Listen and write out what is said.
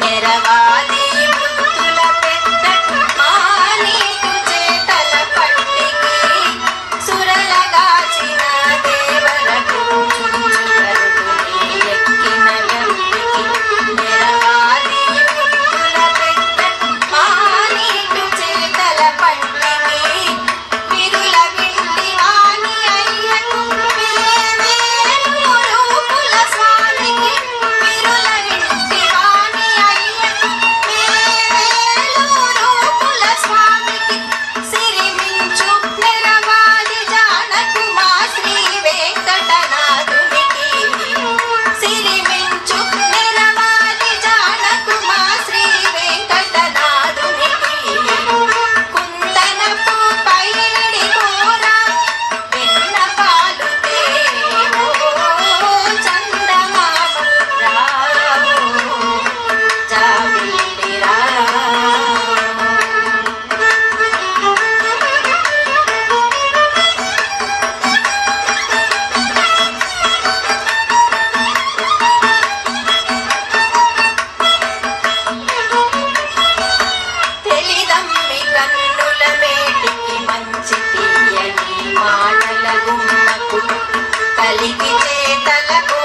ನೆರವಾ మాటల గుమ్మకు కలిగితే తలకు